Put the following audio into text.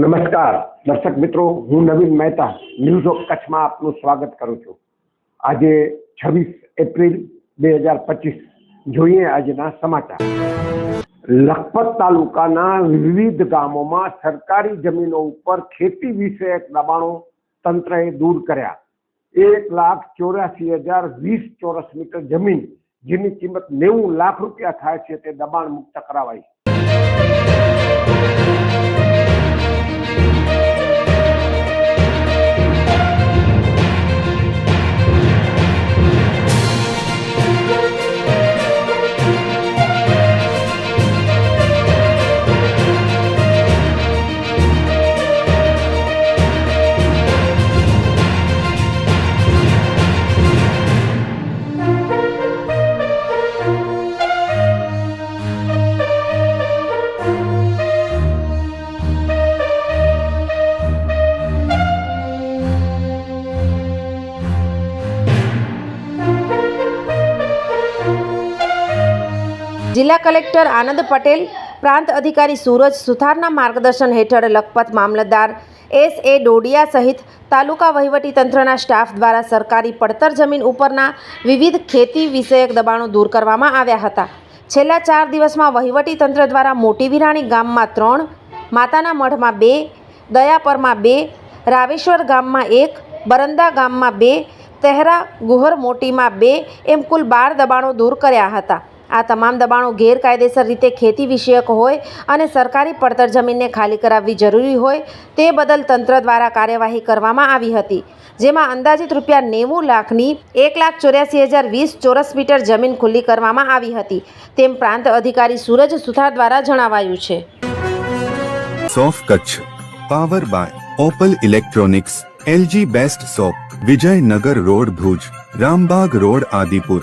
નમસ્કાર. દર્શક મિત્રો, હું નવીન મહેતા, ન્યૂઝ ઓફ કચ્છમાં આપનું સ્વાગત કરું છું. આજે છવ્વીસ એપ્રિલ બે હજાર પચીસ, જોઈએ આજના સમાચાર. લખપત તાલુકાના વિવિધ ગામોમાં સરકારી જમીનો ઉપર ખેતી વિષયક દબાણો તંત્રએ દૂર કર્યા. એક લાખ ચોર્યાસી હજાર વીસ ચોરસ મીટર જમીન, જેની કિંમત નેવું લાખ રૂપિયા થાય છે, તે દબાણ મુક્ત કરાવાઈ. જિલ્લા કલેક્ટર આનંદ પટેલ, પ્રાંત અધિકારી સુરજ સુથારના માર્ગદર્શન હેઠળ લખપત મામલતદાર એસ એ ડોડિયા સહિત તાલુકા વહીવટીતંત્રના સ્ટાફ દ્વારા સરકારી પડતર જમીન ઉપરના વિવિધ ખેતી વિષયક દબાણો દૂર કરવામાં આવ્યા હતા. છેલ્લા ચાર દિવસમાં વહીવટીતંત્ર દ્વારા મોટી વિરાણી ગામમાં ત્રણ, માતાના મઢમાં બે, દયાપરમાં બે, રાવેશ્વર ગામમાં એક, બરંદા ગામમાં બે, તહેરા ગુહર મોટીમાં બે એમ કુલ બાર દબાણો દૂર કર્યા હતા. આ તમામ દબાણો ગેરકાયદેસર રીતે ખેતી વિષયક હોય અને સરકારી પડતર જમીનને ખાલી કરાવવી જરૂરી હોય તે બદલ તંત્ર દ્વારા કાર્યવાહી કરવામાં આવી હતી, જેમાં અંદાજિત રૂપિયા નેવું લાખની એક લાખ ચોર્યાસી હજાર વીસ ચોરસ મીટર જમીન ખુલ્લી કરવામાં આવી હતી, તેમ પ્રાંત અધિકારી સૂરજ સુથાર દ્વારા જણાવાયું છે. સોફ Kutch, power by Opal electronics, LG best shop Vijaynagar road Bhuj, Rambagh road Adipur.